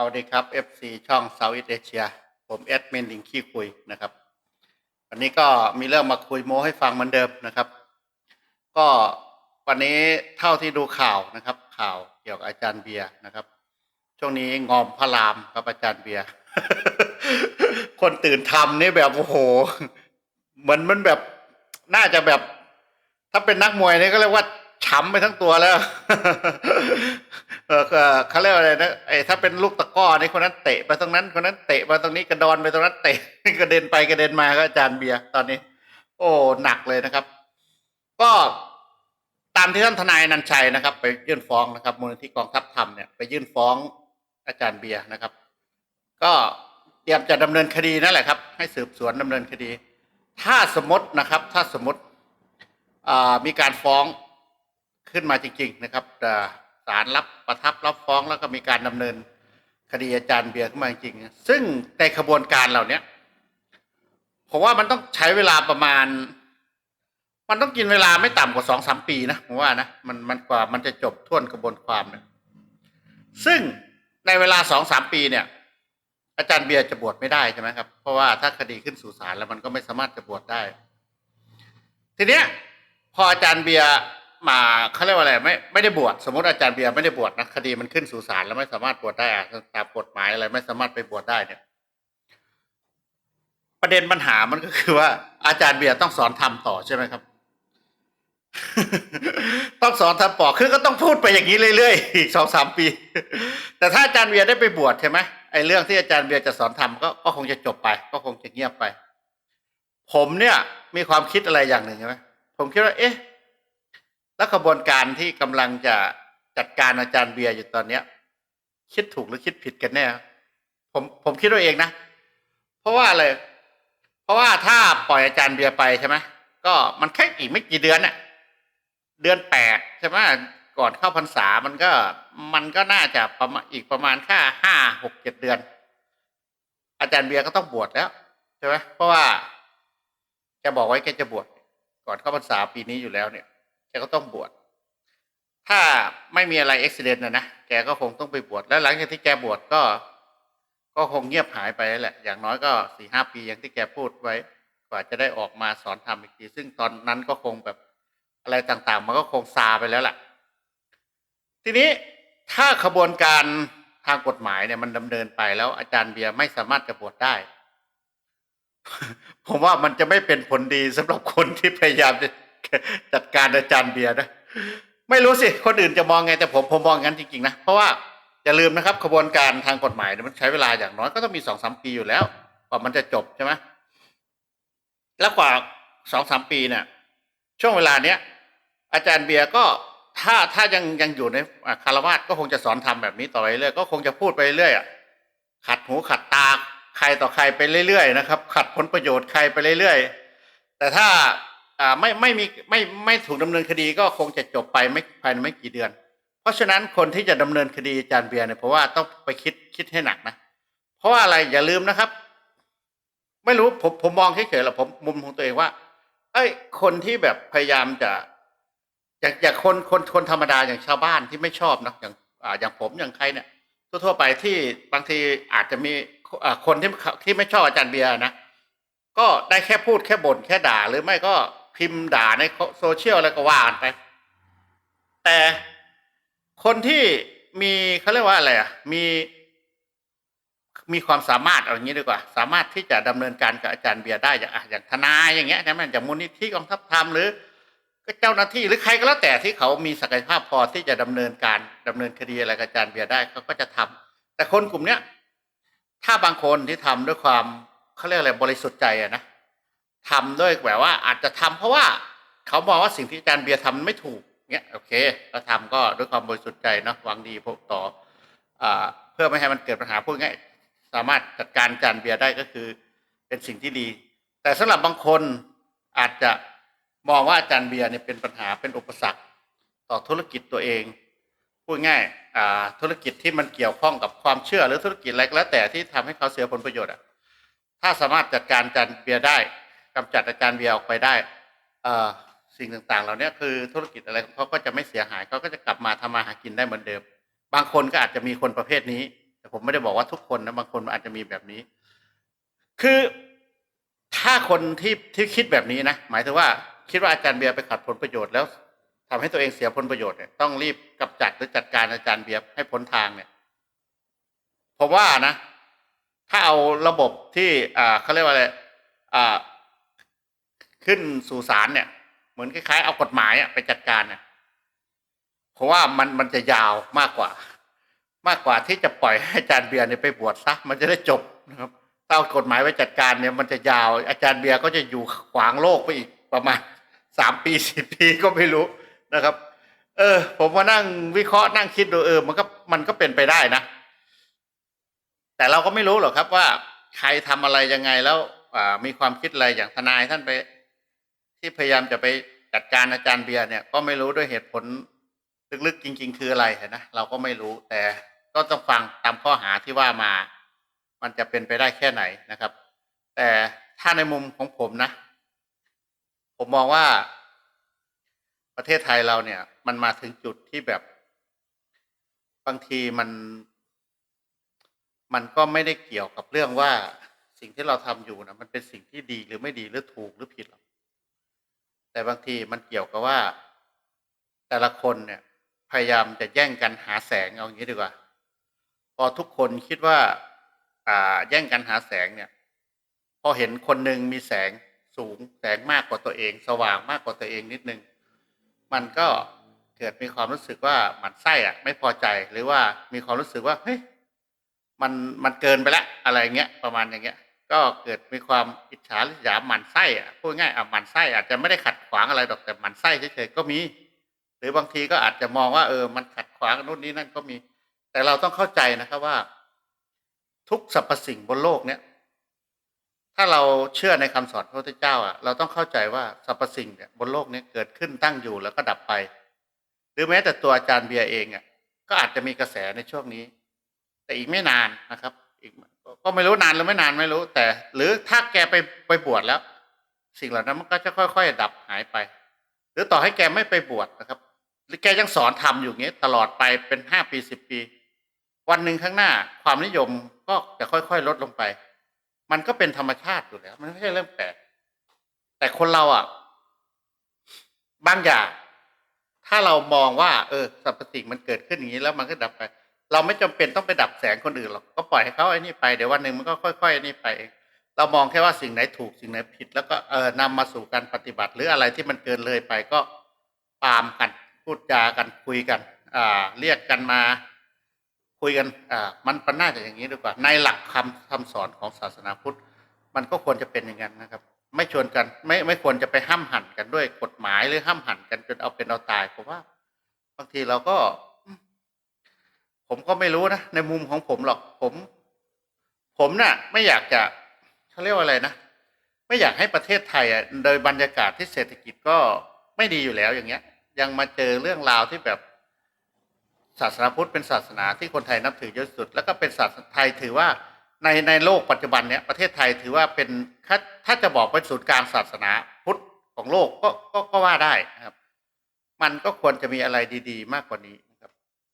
เอาดีครับ FC ช่อง Southeast Asia ผมแอดมินลิงขี้คุยนะครับ วันนี้ก็มีเรื่องมาคุยโม้ให้ฟังเหมือนเดิมนะครับ ก็วันนี้เท่าที่ดูข่าวนะครับ ข่าวเกี่ยวกับอาจารย์เบียร์นะครับ ช่วงนี้งอมพระรามครับอาจารย์เบียร์ คนตื่นทำนี่แบบโอ้โห เหมือนมันแบบน่าจะแบบ ถ้าเป็นนักมวยนี่ก็เรียกว่า ช้ำไปทั้งตัวแล้วเออเขาเรียกว่าอะไรนะไอ้ถ้าเป็นลูกตะก้อนี่คนนั้นเตะไปตรงนั้นคนนั้นเตะมาตรงนี้กระดอนไปตรงนั้นเตะกระเด็นไปกระเด็นมาก็อาจารย์เบียร์ตอนนี้ โอ้หนักเลยนะครับ ก็ตามที่ท่านทนายนันชัยนะครับ ไปยื่นฟ้องนะครับมูลนิธิกองทัพธรรมเนี่ยไปยื่นฟ้องอาจารย์เบียร์นะครับ ก็เตรียมจะดำเนินคดีนั่นแหละครับ ให้สืบสวนดำเนินคดี ถ้าสมมตินะครับ ถ้าสมมติมีการฟ้อง ขึ้นมาจริง ๆ นะครับอ่าศาลรับประทับรับฟ้องแล้วก็มีการดำเนินคดีอาจารย์เบียร์ขึ้นมาจริงๆซึ่งในขบวนการเหล่านี้ผมว่ามันต้องใช้เวลาประมาณ มันต้องกินเวลาไม่ต่ำกว่าสองสามปีนะผมว่านะมันมันกว่ามันจะจบท่วนกระบวนความเนี่ยซึ่งในเวลาสองสามปีเนี่ย อาจารย์เบียร์จะบวชไม่ได้ใช่ไหมครับ เพราะว่าถ้าคดีขึ้นสู่ศาลแล้วมันก็ไม่สามารถจะบวชได้ ทีเนี้ย พออาจารย์เบียร์ มาเขาเรียกว่าอะไรไม่ไม่ได้บวชสมมติอาจารย์เบียร์ไม่ได้บวชนะคดีมันขึ้นสู่ศาลแล้วไม่สามารถบวชได้อะตามกฎหมายอะไรไม่สามารถไปบวชได้เนี่ย ประเด็นปัญหามันก็คือว่า อาจารย์เบียร์ต้องสอนธรรมต่อใช่ไหมครับ ต้องสอนธรรมต่อคือก็ต้องพูดไปอย่างนี้เรื่อยๆอีกสองสามปี แต่ถ้าอาจารย์เบียร์ได้ไปบวชใช่ไหมไอ้เรื่องที่อาจารย์เบียร์จะสอนธรรมก็ก็คงจะจบไป ก็คงจะเงียบไป ผมเนี่ย มีความคิดอะไรอย่างหนึ่งใช่ไหมผมคิดว่า เอ๊ะ แล้วกระบวนการที่กำลังจะจัดการอาจารย์เบียร์อยู่ตอนเนี้ย คิดถูกหรือคิดผิดกันแน่ผมผมคิดว่าเองนะ เพราะว่าอะไรเพราะว่าถ้าปล่อยอาจารย์เบียร์ไปใช่ไหมก็มันแค่อีกไม่กี่เดือนน่ะ เดือนแปดใช่ไหมก่อนเข้าพรรษามันก็มันก็น่าจะประมาณอีกประมาณแค่ห้าหกเจ็ดเดือน อาจารย์เบียร์ก็ต้องบวชแล้วใช่ไหมเพราะว่าแกบอกไว้แกจะบวชก่อนเข้าพรรษาปีนี้อยู่แล้วเนี่ย กก็ต้องบวชถ้าไม่มีอะไรอุบิเหตุนะนะแกก็คงต้องไปบวชแล้วหลังจากที่แกบวชก็ ก็คงเงียบหายไปแหละ อย่างน้อยก็สี่ห้าปีอย่างที่แกพูดไว้ กว่าจะได้ออกมาสอนธรรมอีกที ซึ่งตอนนั้นก็คงแบบอะไรต่างๆ มันก็คงซาไปแล้วแหละทีนี้ถ้าขบวนการทางกฎหมายเนี่ยมันดำเนินไปแล้ว อาจารย์เบียร์ไม่สามารถจะบวชได้ ผมว่ามันจะไม่เป็นผลดีสำหรับคนที่พยายามจะ จัดการอาจารย์เบียร์นะไม่รู้สิคนอื่นจะมองไงแต่ผมผมมองงั้นจริงๆนะเพราะว่าอย่าลืมนะครับขบวนการทางกฎหมายมันใช้เวลาอย่างน้อยก็ต้องมีสองสามปีอยู่แล้วกว่ามันจะจบใช่ไหมแล้วกว่าสองสามปีเนี่ย ช่วงเวลาเนี้ยอาจารย์เบียร์ก็ถ้าถ้ายังยังอยู่ในคารวาสก็คงจะสอนทำแบบนี้ต่อไปเรื่อยก็คงจะพูดไปเรื่อยอะขัดหูขัดตาใครต่อใครไปเรื่อยๆนะครับ ขัดผลประโยชน์ใครไปเรื่อยๆแต่ถ้า อ่าไม่ไม่มีไม่ไม่ถูกดำเนินคดีก็คงจะจบไปไม่ภายในไม่กี่เดือน เพราะฉะนั้นคนที่จะดำเนินคดีอาจารย์เบียร์เนี่ยเพราะว่าต้องไปคิดคิดให้หนักนะ เพราะว่าอะไรอย่าลืมนะครับ ไม่รู้ผมผมมองเฉยๆหรอกผมมุมของตัวเองว่า เอ้ย คนที่แบบพยายามจะอย่างอย่างคนคนคนธรรมดาอย่างชาวบ้านที่ไม่ชอบนะอย่างอ่าอย่างผมอย่างใครเนี่ย ทั่วๆไปที่บางทีอาจจะมีอ่าคนที่ที่ไม่ชอบอาจารย์เบียร์นะก็ได้แค่พูดแค่บ่นแค่ด่าหรือไม่ก็ พิมพ์ด่าในโซเชียลอะไรก็ว่ากันไป แต่คนที่มีเขาเรียกว่าอะไรอะ มีมีความสามารถเอาอย่างนี้ดีกว่า สามารถที่จะดำเนินการกับอาจารย์เบียร์ได้อย่างอะอย่างทนายอย่างเงี้ยใช่ไหมอย่างมูลนิธิกองทัพธรรมหรือก็เจ้าหน้าที่หรือใครก็แล้วแต่ที่เขามีศักยภาพพอที่จะดำเนินการดำเนินคดีอะไรกับอาจารย์เบียร์ได้เขาก็จะทำแต่คนกลุ่มเนี้ยถ้าบางคนที่ทำด้วยความเขาเรียกอะไรบริสุทธิ์ใจอะนะ ทำด้วยแบบว่าอาจจะทำเพราะว่าเขามองว่าสิ่งที่อาจารย์เบียร์ทำไม่ถูกเนี้ยโอเคก็ทำก็ด้วยความบริสุทธิ์ใจเนาะหวังดีพวกต่ออเพื่อไม่ให้มันเกิดปัญหาพูดง่ายสามารถจัดการอาจารย์เบียร์ได้ก็คือ เป็นสิ่งที่ดี แต่สำหรับบางคนอาจจะมองว่าอาจารย์เบียร์เนี่ยเป็นปัญหาเป็นอุปสรรคต่อธุรกิจตัวเองพูดง่ายธุรกิจที่มันเกี่ยวข้องกับความเชื่อหรือธุรกิจอะไรก็แล้วแต่ที่ทำให้เขาเสียผลประโยชน์อะถ้าสามารถจัดการจารย์เบียร์ได้ กำจัดอาจารย์เบียร์ออกไปได้ เอ่อสิ่งต่างๆ เหล่านี้คือธุรกิจอะไรของเขาก็จะไม่เสียหายเขาก็จะกลับมาทำมาหากินได้เหมือนเดิม บางคนก็อาจจะมีคนประเภทนี้ แต่ผมไม่ได้บอกว่าทุกคนนะบางคนอาจจะมีแบบนี้ คือถ้าคนที่ที่คิดแบบนี้นะหมายถึงว่าคิดว่าอาจารย์เบียร์ไปขัดผลประโยชน์แล้วทำให้ตัวเองเสียผลประโยชน์เนี่ยต้องรีบกำจัดหรือจัดการอาจารย์เบียร์ให้พ้นทางเนี่ยผมว่านะ ถ้าเอาระบบที่อ่าเขาเรียกว่าอะไรอ่า ขึ้นสู่ศาลเนี่ย เหมือนคล้ายๆ เอากฎหมายอะไปจัดการเนี่ยเพราะว่ามันมันจะยาวมากกว่า มากกว่าที่จะปล่อยให้อาจารย์เบียร์เนี่ยไปบวชซะมันจะได้จบนะครับถ้าเอากฎหมายไว้จัดการเนี่ย มันจะยาว อาจารย์เบียร์ก็จะอยู่ขวางโลกไปอีกประมาณสามปีสิบปีก็ไม่รู้นะครับ เออ ผมมานั่งวิเคราะห์นั่งคิดดูเออ มันก็มันก็เป็นไปได้นะแต่เราก็ไม่รู้หรอกครับว่าใครทำอะไรยังไงแล้วมีความคิดอะไรอย่างทนายท่านไป ที่พยายามจะไปจัดการอาจารย์เบียร์เนี่ยก็ไม่รู้ด้วยเหตุผลลึกๆจริง ๆ คืออะไรนะเราก็ไม่รู้แต่ก็ต้องฟังตามข้อหาที่ว่ามา มันจะเป็นไปได้แค่ไหนนะครับ แต่ถ้าในมุมของผมนะ ผมมองว่าประเทศไทยเราเนี่ย มันมาถึงจุดที่แบบ บางทีมัน มันก็ไม่ได้เกี่ยวกับเรื่องว่าสิ่งที่เราทำอยู่นะมันเป็นสิ่งที่ดีหรือไม่ดีหรือถูกหรือผิดหรอก แต่บางทีมันเกี่ยวกับว่า แต่ละคนเนี่ย พยายามจะแย่งกันหาแสงเอาอย่างนี้ดีกว่า พอทุกคนคิดว่า อ่า แย่งกันหาแสงเนี่ย พอเห็นคนหนึ่งมีแสงสูงแสงมากกว่าตัวเอง สว่างมากกว่าตัวเองนิดนึง มันก็เกิดมีความรู้สึกว่าหมันไส้อะไม่พอใจหรือว่ามีความรู้สึกว่าเฮ้ยมันมันเกินไปล้วอะไรเงี้ยประมาณอย่างเงี้ย ก็เกิดมีความอิจฉาริษยาหมันไส้อะพูดง่ายอะหมันไส้อาจจะไม่ได้ขัดขวางอะไรหรอกแต่หมันไส้เฉยๆก็มี หรือบางทีก็อาจจะมองว่าเออมันขัดขวางนู่นนี่นั่นก็มี แต่เราต้องเข้าใจนะครับว่า ทุกสรรพสิ่งบนโลกเนี้ยถ้าเราเชื่อในคำสอนพระพุทธเจ้าอะเราต้องเข้าใจว่าสรรพสิ่งเนี่ยบนโลกนี้เกิดขึ้นตั้งอยู่แล้วก็ดับไป หรือแม้แต่ตัวอาจารย์เบียร์เองอะก็อาจจะมีกระแสในช่วงนี้ แต่อีกไม่นานนะครับ อีกก็ไม่รู้นานหรือไม่นานไม่รู้ แต่ หรือถ้าแกไปไปบวชแล้ว สิ่งเหล่านั้นมันก็จะค่อย ๆ ดับหายไป หรือต่อให้แกไม่ไปบวชนะครับหรือแกยังสอนทำอยู่อย่างนี้ตลอดไปเป็นห้าปีสิบปี วันหนึ่งข้างหน้า ความนิยมก็จะค่อยๆลดลงไป มันก็เป็นธรรมชาติอยู่แล้ว มันไม่ใช่เรื่องแปลกแต่คนเราอะบางอย่างถ้าเรามองว่า เออสรรพสิ่งมันเกิดขึ้นอย่างนี้แล้วมันก็ดับไป เราไม่จำเป็นต้องไปดับแสงคนอื่นหรอกก็ปล่อยให้เขาไอ้นี่ไปเดี๋ยววันหนึ่งมันก็ค่อยๆไอ้นี่ไปเองเรามองแค่ว่าสิ่งไหนถูกสิ่งไหนผิด แล้วก็เออนำมาสู่การปฏิบัติ หรืออะไรที่มันเกินเลยไปก็ปามกันพูดจากันคุยกันอ่าเรียกกันมา คุยกันอ่ามันมันน่าจะอย่างนี้ดีกว่า ในหลักคำคำสอนของศาสนาพุทธ มันก็ควรจะเป็นอย่างนั้นนะครับ ไม่ชวนกันไม่ไม่ควรจะไปห้ามหันกันด้วยกฎหมายหรือห้ามหันกันจนเอาเป็นเอาตายผมว่า บางทีเราก็ ผมก็ไม่รู้นะ ในมุมของผมหรอกผม ผมน่ะ ไม่อยากจะเขาเรียกว่าอะไรนะ ไม่อยากให้ประเทศไทยอะโดยบรรยากาศที่เศรษฐกิจก็ไม่ดีอยู่แล้วอย่างเงี้ย ยังมาเจอเรื่องราวที่แบบศาสนาพุทธเป็นศาสนาที่คนไทยนับถือเยอะสุด แล้วก็เป็นศาสนาไทยถือว่าในในโลกปัจจุบันเนี้ยประเทศไทยถือว่าเป็นถ้าถ้าจะบอกเป็นศูนย์กลางศาสนาพุทธของโลกก็ก็ก็ว่าได้นะครับ มันก็ควรจะมีอะไรดี ๆ มากกว่านี้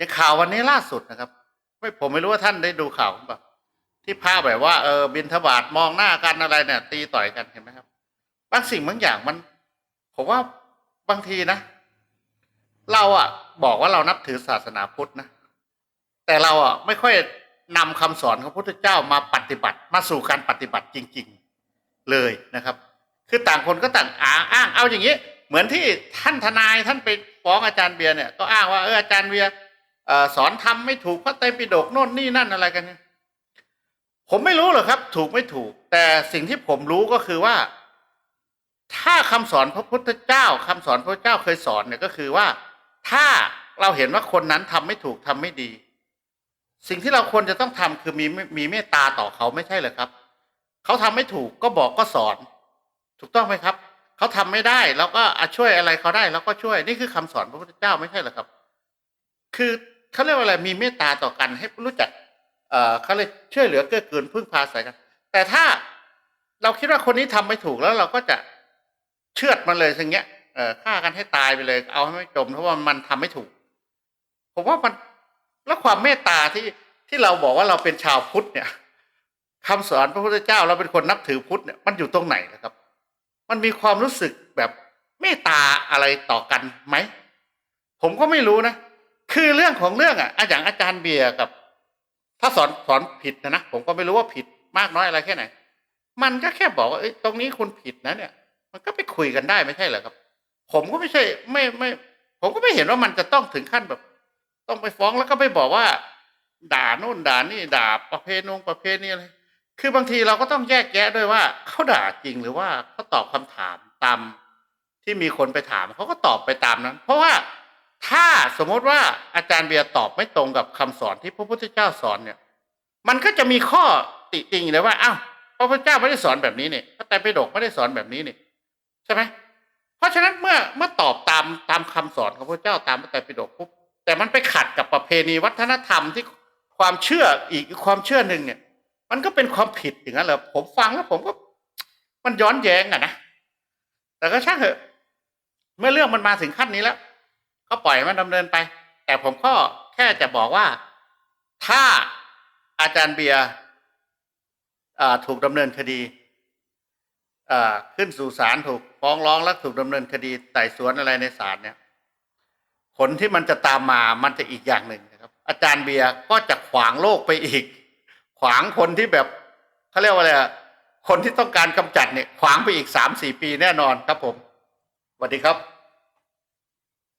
นะครับอย่างข่าววันนี้ล่าสุดนะครับ ไม่ผมไม่รู้ว่าท่านได้ดูข่าวหรือเปล่าที่พาแบบว่าเออบินทบาทมองหน้ากันอะไรเนี่ย ตีต่อยกันเห็นไหมครับ บางสิ่งบางอย่างมัน ผมว่าบางทีนะ เราอะบอกว่าเรานับถือศาสนาพุทธนะแต่เราอะไม่ค่อยนำคำสอนของพระพุทธเจ้ามาปฏิบัติมาสู่การปฏิบัติจริง ๆเลยนะครับ คือต่างคนก็ต่างอ้างอ้างเอาอย่างนี้ เหมือนที่ท่านทนายท่านไปฟ้องอาจารย์เบียร์เนี่ยก็อ้างว่าเอออาจารย์เบียร์ สอนทำไม่ถูกพระไตรปิฎกโน่นนี่นั่นอะไรกันเนี่ยผมไม่รู้หรอกครับ ถูกไม่ถูก แต่สิ่งที่ผมรู้ก็คือว่า ถ้าคำสอนพระพุทธเจ้าคำสอนพระเจ้าเคยสอนเนี่ยก็คือว่า ถ้าเราเห็นว่าคนนั้นทำไม่ถูกทำไม่ดี สิ่งที่เราควรจะต้องทำคือมีมีเมตตาต่อเขาไม่ใช่เหรอครับ เขาทำไม่ถูกก็บอกก็สอน ถูกต้องไหมครับ เขาทำไม่ได้เราก็อะช่วยอะไรเขาได้เราก็ช่วยนี่คือคำสอนพระพุทธเจ้าไม่ใช่เหรอครับ คือ เขาเรียกว่าอะไรมีเมตตาต่อกันให้รู้จักเอ่อเขาเลยช่วยเหลือเกื้อกูลพึ่งพาอาศัยกัน แต่ถ้าเราคิดว่าคนนี้ทำไม่ถูกแล้วเราก็จะเชือดมันเลยอย่างเงี้ยเอ่อฆ่ากันให้ตายไปเลย เอาให้ไม่จมเพราะว่ามันทำไม่ถูก ผมว่ามันแล้วความเมตตาที่ที่เราบอกว่าเราเป็นชาวพุทธเนี่ยคำสอนพระพุทธเจ้าเราเป็นคนนับถือพุทธเนี่ยมันอยู่ตรงไหนนะครับ มันมีความรู้สึกแบบเมตตาอะไรต่อกันไหมผมก็ไม่รู้นะ คือเรื่องของเรื่องอะอย่างอาจารย์เบียร์กับ ถ้าสอนสอนผิดนะนะผมก็ไม่รู้ว่าผิดมากน้อยอะไรแค่ไหน มันก็แค่บอกว่าตรงนี้คุณผิดนะเนี่ย มันก็ไปคุยกันได้ไม่ใช่เหรอครับ ผมก็ไม่ใช่ ไม่ไม่ ผมก็ไม่เห็นว่ามันจะต้องถึงขั้นแบบ ต้องไปฟ้องแล้วก็ไปบอกว่า ด่าโน่นด่านี่ด่าประเพณงประเพณีอะไรคือบางทีเราก็ต้องแยกแยะด้วยว่าเขาด่าจริงหรือว่าเขาตอบคำถามตามที่มีคนไปถามเขาก็ตอบไปตามนั้น เพราะว่า ถ้าสมมติว่าอาจารย์เบียร์ตอบไม่ตรงกับคำสอนที่พระพุทธเจ้าสอนเนี่ย มันก็จะมีข้อติติงเลยว่าอ้าวพระพุทธเจ้าไม่ได้สอนแบบนี้เนี่ยพระไตรปิฎกไม่ได้สอนแบบนี้เนี่ยใช่ไหมเพราะฉะนั้นเมื่อเมื่อตอบตามตามคำสอนของพระเจ้าตามพระไตรปิฎกปุ๊บแต่มันไปขัดกับประเพณีวัฒนธรรมที่ความเชื่ออีกความเชื่อหนึ่งเนี่ย มันก็เป็นความผิดอย่างนั้นเหรอผมฟังแล้วผมก็ มันย้อนแย้งอะนะแต่ก็ช่างเถอะ เมื่อเรื่องมันมาถึงขั้นนี้แล้ว ก็ปล่อยมันดำเนินไป แต่ผมก็แค่จะบอกว่า ถ้าอาจารย์เบียร์ถูกดำเนินคดีขึ้นสู่ศาลถูกฟ้องร้องและถูกดำเนินคดีไต่สวนอะไรในศาลเนี่ย ผลที่มันจะตามมามันจะอีกอย่างหนึ่งนะครับ อาจารย์เบียร์ก็จะขวางโลกไปอีก ขวางคนที่แบบเขาเรียกว่าอะไรคนที่ต้องการกำจัดเนี่ย ขวางไปอีกสามสี่ปีแน่นอนครับผมสวัสดีครับ